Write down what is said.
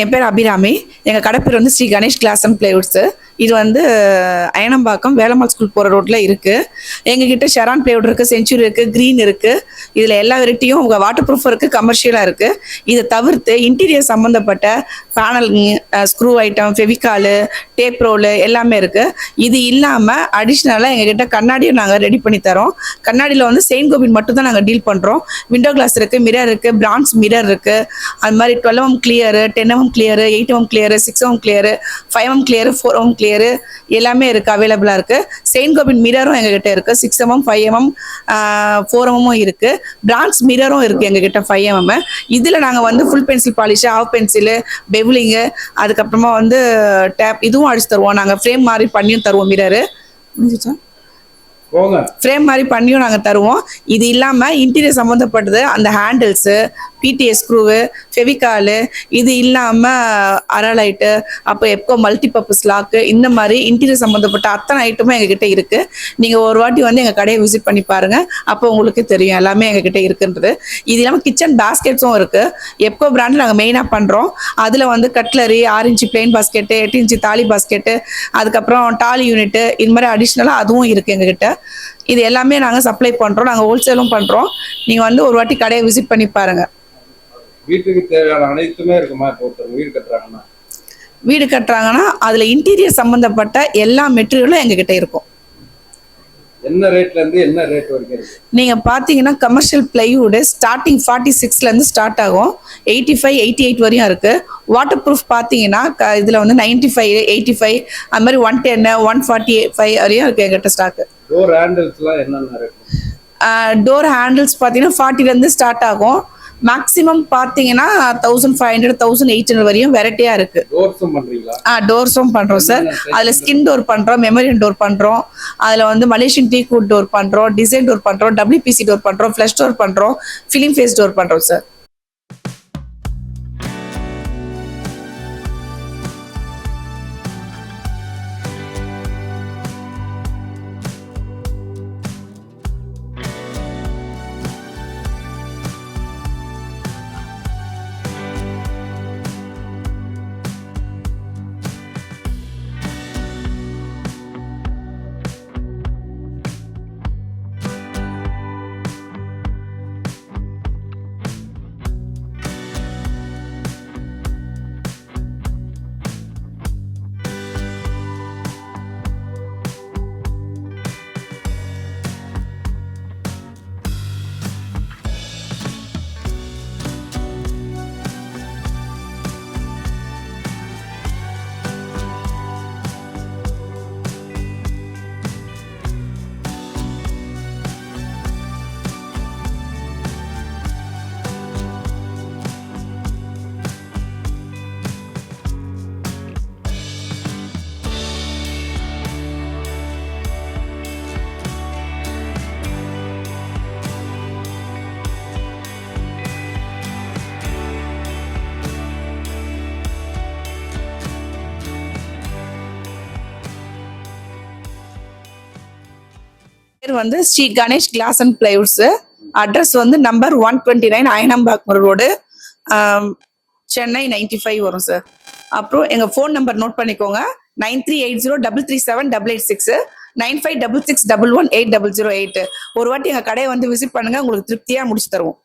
என் பேர் அபிராமி. எங்கள் கடை பேர் வந்து Sri Ganesh glass and plywoods. இது வந்து அயனம்பாக்கம் வேலம்மாள் ஸ்கூல் போகிற ரோட்டில் இருக்குது எங்ககிட்ட ஷெரான் பிளேவுட் இருக்குது செஞ்சுரி இருக்குது க்ரீன் இருக்குது இதில் எல்லா வெரைட்டியும் உங்கள் வாட்டர் ப்ரூஃப் இருக்குது கமர்ஷியலாக இருக்குது இதை தவிர்த்து இன்டீரியர் சம்மந்தப்பட்ட panel screw item Fevicol tape roll எல்லாமே இருக்குது இது இல்லாமல் அடிஷ்னலாக எங்ககிட்ட கண்ணாடியும் நாங்கள் ரெடி பண்ணி தரோம். கண்ணாடியில் வந்து செயின் கோபின் மட்டும் தான் நாங்கள் டீல் பண்ணுறோம் விண்டோ கிளாஸ் இருக்குது மிரர் இருக்குது பிரான்ஸ் மிரர் இருக்குது அது மாதிரி twelve M clear ten M clear eight M clear six M clear five M clear four M clear எல்லாமே இருக்குது அவைலபிளாக இருக்குது செயின் கோபின் மிரரும் எங்ககிட்ட இருக்குது six MM five MM four எம்எம்மும் இருக்குது பிரான்ஸ் மிரரும் இருக்குது எங்ககிட்ட ஃபைவ் எம்எம் இதில் நாங்கள் வந்து full pencil polish half pencil bevelling அதுக்கப்புறமா வந்து டேப் இதுவும் அடிச்சு தருவோம். நாங்கள் ஃப்ரேம் மாதிரி பண்ணியும் தருவோம் மிரரு முடிஞ்சிச்சா ஃப்ரேம் மாதிரி பண்ணியும் நாங்கள் தருவோம். இது இல்லாமல் இன்டீரியர் சம்மந்தப்பட்டது அந்த ஹேண்டில்ஸு பிடிஎஸ் ஸ்க்ரூவு ஃபெவிகாலு இது இல்லாமல் அரலைட்டு அப்போ எப்போ மல்டிபர்பஸ் லாக்கு இந்த மாதிரி இன்டீரியர் சம்மந்தப்பட்ட அத்தனை ஐட்டமும் எங்ககிட்ட இருக்குது நீங்கள் ஒரு வாட்டி வந்து எங்கள் கடையை விசிட் பண்ணி பாருங்கள் அப்போ உங்களுக்கு தெரியும். எல்லாமே எங்ககிட்ட இருக்குன்றது. இது இல்லாமல் கிச்சன் பாஸ்கெட்ஸும் இருக்குது எப்கோ பிராண்டில் நாங்கள் மெயினாக பண்ணுறோம் அதில் வந்து கட்லரி ஆறு இன்ச்சு பிளெயின் பாஸ்கெட்டு எட்டு இன்ச்சு தாலி பாஸ்கெட்டு அதுக்கப்புறம் டாலி யூனிட்டு இது மாதிரி அடிஷ்னலாக அதுவும் இருக்குது எங்ககிட்ட. இது எல்லாமே நாங்கள் சப்ளை பண்ணுறோம் நாங்கள் ஹோல்சேலும் பண்ணுறோம் நீங்கள் வந்து ஒரு வாட்டி கடையை விசிட் பண்ணி பாருங்கள் வீட்டுக்கு தேவையான அனைத்துமே இருக்குமா? இப்போ ஒருத்தர் வீடு கட்டுறாங்கன்னா? வீடு கட்டுறாங்கன்னா அதில் இன்டீரியர் சம்மந்தப்பட்ட எல்லா மெட்டீரியலும் எங்ககிட்ட இருக்கும். என்ன ரேட்ல இருந்து என்ன ரேட் வரைக்கும் இருக்கு? நீங்கள் பார்த்தீங்கன்னா கமர்ஷியல் பிளைவுட் ஸ்டார்டிங் ஃபார்ட்டி சிக்ஸ்லேருந்து ஸ்டார்ட் ஆகும். எயிட்டி ஃபைவ் எயிட்டி எயிட் வரையும் இருக்குது வாட்டர் ப்ரூஃப் பார்த்தீங்கன்னா க இதில் வந்து நைன்ட்டி ஃபைவ் எயிட்டி ஃபைவ் அது மாதிரி one ten one forty five வரையும் இருக்குது எங்கிட்ட ஸ்டாக்கு டோர் ஹேண்டில்ஸ்லாம் என்னென்ன ரேட் டோர் ஹேண்டில்ஸ் பார்த்தீங்கன்னா ஃபார்ட்டிலேருந்து ஸ்டார்ட் ஆகும். மேக்ஸிமம் பார்த்தீங்கன்னா thousand five hundred thousand eight hundred வரையும் வெரைட்டியாக பண்றீங்களா? ஆ டோர்ஸும் பண்ணுறோம் சார் அதில் ஸ்கின் டோர் பண்ணுறோம் மெமரியன் டோர் பண்ணுறோம் அதில் வந்து மலேசியன் டீ குட் டோர் பண்ணுறோம் டிசைன் டோர் பண்ணுறோம் டபிள்யூபிசி டோர் பண்ணுறோம் ஃப்ளஷ் டோர் பண்ணுறோம் ஃபிலிம் ஃபேஸ் டோர் பண்ணுறோம் சார் பேர் வந்து Sri Ganesh glass and plywoods address வந்து number one twenty nine Ayanambakkam road Chennai ninety five வரும் சார் அப்புறம் எங்கள் ஃபோன் நம்பர் நோட் பண்ணிக்கோங்க. Nine three eight zero double three seven double eight six nine five double six double one eight double zero eight ஒரு வாட்டி எங்கள் கடையை வந்து visit பண்ணுங்க உங்களுக்கு திருப்தியாக முடிச்சு தருவோம்.